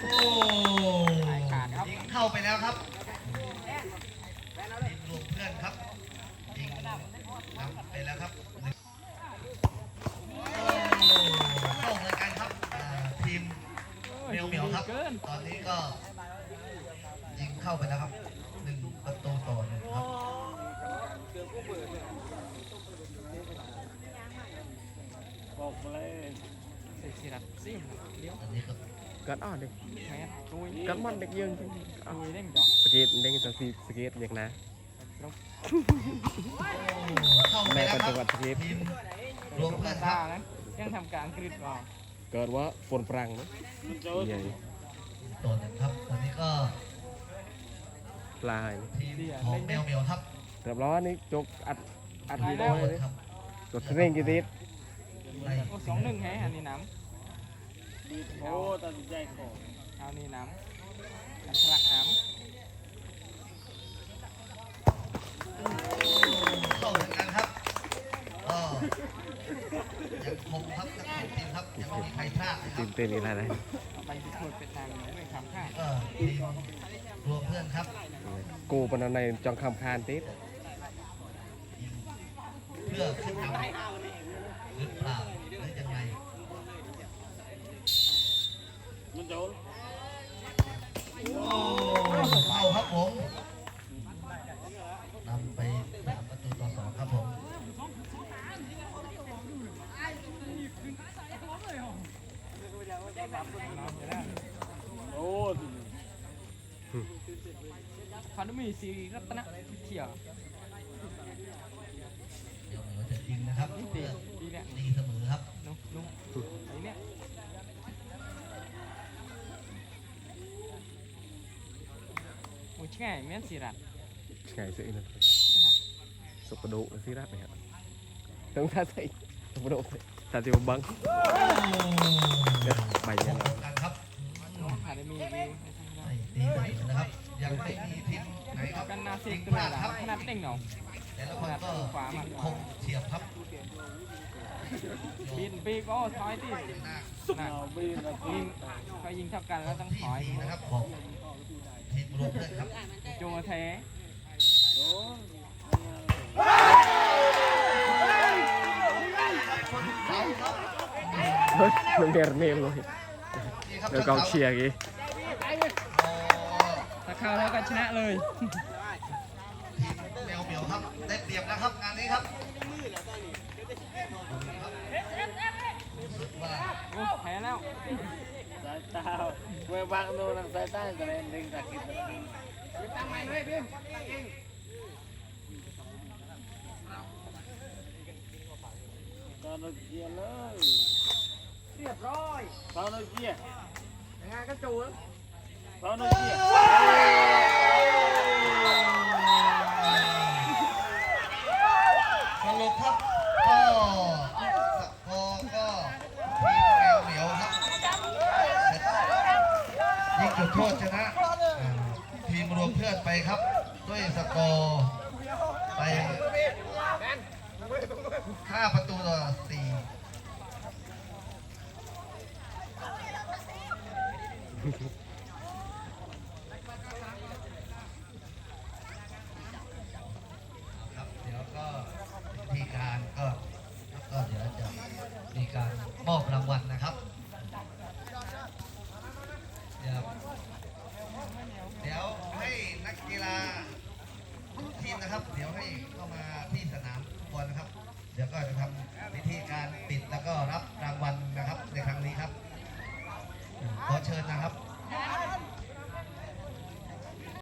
โอ้ยิงเข้าไปแล้วครับทีมรวมเพื่อนครับยิงนำไปแล้วครับโอ้เข้าเหมือนกันครับอ่าทีมเหมียวเหมียวครับ ตอนนี้ก็ยิงเข้าไปแล้วครับหนึ่งประตูต่อหนึ่งครับ บอกมาเลย สิสิรัดซิมเลี้ยวอันนี้ก็กัดอ้อดิแม่ตุยกัดมันเด็กยังตุยได้ไหมจ๊อสเก็ตเด้งจะซีสเก็ตอย่างนะเข้าไปแม่แล้วเป็นคจัรังหวับดสเก็ตทีมรวมเพื่อนคตารับนะยังทำการกรีดก่อนเกิดว่าฝนปรังนะมันจะใหญ่ตัวหนึ่งครับตอนนี้ก็ปลายทีมของแมวเหมียวครับเรียบร้อยนี่จกอัดอัดวีดีโดโอนเลยครับกดเร่งกี่ติดไล่โอ้สองหนึ่งแฮอันนี้น้ ดีโอ้ตัดสินใจขอำเอานี่น้ำอันฉลักน้เข้าเหมือนกันครับก็ยังคงครับทั้งสองทีมครับยังไม่มีใครพลาดนะคตีรับมเต้นนี่อะไรนะำเอาไปที่พูดเป็นทางหนึ่งไม่คำข้างก็ทีมรวมเพื่อนครับกูเป็นอะไรจองคำคานติดเพื่อขึ้นนำหรือเปล่าหรือยังไง มันจะ โอ้เข้าครับผมนำไปสามประตูต่อสองครับผมโอ้เขาต้องมีสีรัตนะเขียว เดี๋ยวเหนือจะยิงนะครับเพื่อ ดีเนี่ย ตีเสมอครับ นุ่มนุ่มไอ้เนี่ย โอ้ยง่ายแม่นสีรัดไงสินะสุกกระดูกสิรัดเลยครับต้องท่าใส่สุกกระดูกท่าที่บังใบพยับงกันครับน้องหาได้มีดีไม่ตีเสมอนะครับยังไม่มีทีมไหนครับกันนาซิยิกงตัพวลาดละครับนัดเด้งเนาะแต่ละคนก็ยิงคมเฉียบครับปีนปีกโอ้ถอยที่หน้านะเอาบีนะยิงเขายิงเท่ากันแล้วต้องที่ถอยสี่นะครับของ ทีมรวมเพื่อนครับโจแท้โอ้เสาครับเฮ้ยมันเดรเมมเลยนี่ครับเดี๋ยวกองเชียร์กี้โอ้ถ้าเข้าแล้วก็ชนะเลยทีมแมวเหมียวครับได้เปรียบนะครับงานนี้ครับรู้สึกว่าโอ้แพ้แล้วสายตา เมื่อบางโน่นสายตาจะเล่นดึงตะกิดตอนเราเกียร์เลยเรียบร้อยตอนเราเกียร์ยังไงก็จูนตอ โทษชนะ ทีมรวมเพื่อนไปครับ ด้วยสกอร์ไปห้าประตูต่อสี่ครับเดี๋ยวก็วิธีการก็ก็เดี๋ยวจะมีการมอบรางวัลนะครับ เข้ามาที่สนามทุกคนนะครับ เดี๋ยวก็จะทำพิธีการปิดแล้วก็รับรางวัลนะครับในครั้งนี้ครับ ขอเชิญนะครับ